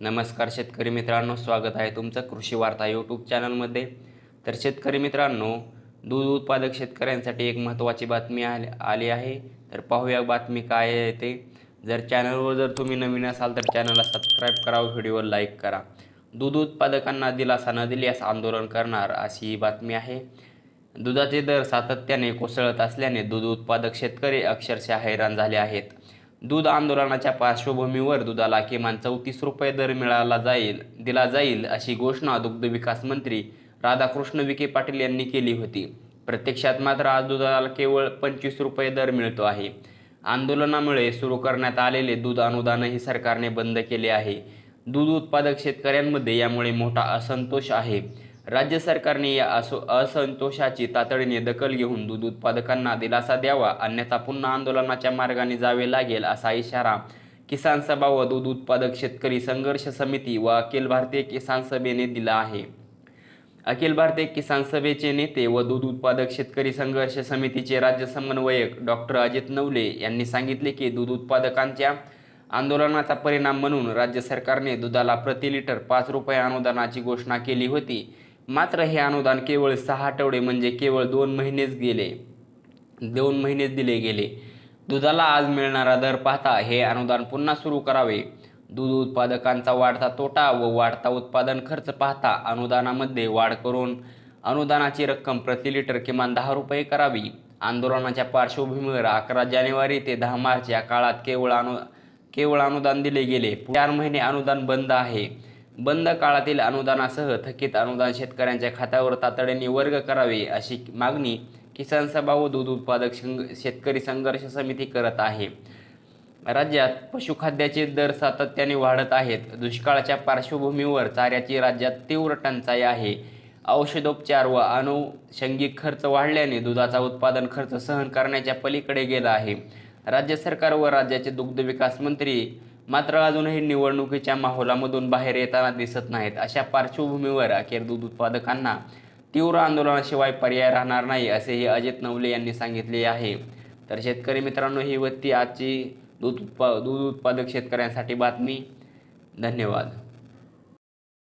नमस्कार शेतकरी मित्रांनो स्वागत आहे तुमचं कृषी वार्ता यूट्यूब चॅनलमध्ये तर शेतकरी मित्रांनो दूध उत्पादक शेतकऱ्यांसाठी एक महत्त्वाची बातमी आली आली आहे. तर पाहूया बातमी काय आहे ते. जर चॅनलवर जर तुम्ही नवीन असाल तर चॅनलला सबस्क्राईब करा व्हिडिओवर लाईक करा. दूध उत्पादकांना दिलासा न दिल्यास आंदोलन करणार अशी ही बातमी आहे. दुधाचे दर सातत्याने कोसळत असल्याने दूध उत्पादक शेतकरी अक्षरशः हैराण झाले आहेत. दूध आंदोलनाच्या पार्श्वभूमीवर दुधाला किमान चौतीस रुपये दर मिळाला जाईल दिला जाईल अशी घोषणा दुग्ध विकास मंत्री राधाकृष्ण विखे पाटील यांनी केली होती. प्रत्यक्षात मात्र आज दुधाला केवळ पंचवीस रुपये दर मिळतो आहे. आंदोलनामुळे सुरू करण्यात आलेले दूध अनुदानही सरकारने बंद केले आहे. दूध उत्पादक शेतकऱ्यांमध्ये यामुळे मोठा असंतोष आहे. राज्य सरकारने या असो असंतोषाची तातडीने दखल घेऊन दूध उत्पादकांना दिलासा द्यावा अन्यथा पुन्हा आंदोलनाच्या मार्गाने जावे लागेल असा इशारा किसान सभा व दूध उत्पादक शेतकरी संघर्ष समिती व अखिल भारतीय किसान सभेने दिला आहे. अखिल भारतीय किसान सभेचे नेते व दूध उत्पादक शेतकरी संघर्ष समितीचे राज्य समन्वयक डॉक्टर अजित नवले यांनी सांगितले की दूध उत्पादकांच्या आंदोलनाचा परिणाम म्हणून राज्य सरकारने दुधाला प्रति लिटर पाच रुपये अनुदानाची घोषणा केली होती. मात्र हे अनुदान केवळ सहा आठवडे म्हणजे केवळ दोन महिनेच गेले. दोन महिनेच दिले गेले. दुधाला आज मिळणारा दर पाहता हे अनुदान पुन्हा सुरू करावे. दूध उत्पादकांचा वाढता तोटा व वाढता उत्पादन खर्च पाहता अनुदानामध्ये वाढ करून अनुदानाची रक्कम प्रति लिटर किमान दहा रुपये करावी. आंदोलनाच्या पार्श्वभूमीवर अकरा जानेवारी ते दहा मार्च या काळात केवळ अनु केवळ अनुदान दिले गेले. चार महिने अनुदान बंद आहे. बंद काळातील अनुदानासह थकीत अनुदान शेतकऱ्यांच्या खात्यावर तातडीने वर्ग करावे अशी मागणी किसान सभा व दूध उत्पादक संघ शेतकरी संघर्ष समिती करत आहे. राज्यात पशुखाद्याचे दर सातत्याने वाढत आहेत. दुष्काळाच्या पार्श्वभूमीवर चाऱ्याची राज्यात तीव्र टंचाई आहे. औषधोपचार व आनुषंगिक खर्च वाढल्याने दुधाचा उत्पादन खर्च सहन करण्याच्या पलीकडे गेला आहे. राज्य सरकार व राज्याचे दुग्ध विकास मंत्री मात्र अजूनही निवडणुकीच्या माहोलामधून बाहेर येताना दिसत नाहीत. अशा पार्श्वभूमीवर अखेर दूध उत्पादकांना तीव्र आंदोलनाशिवाय पर्याय राहणार नाही असेही अजित नवले यांनी सांगितले आहे. तर शेतकरी मित्रांनो ही वत्ती आजची दूध उत्पा दूध उत्पादक शेतकऱ्यांसाठी बातमी. धन्यवाद.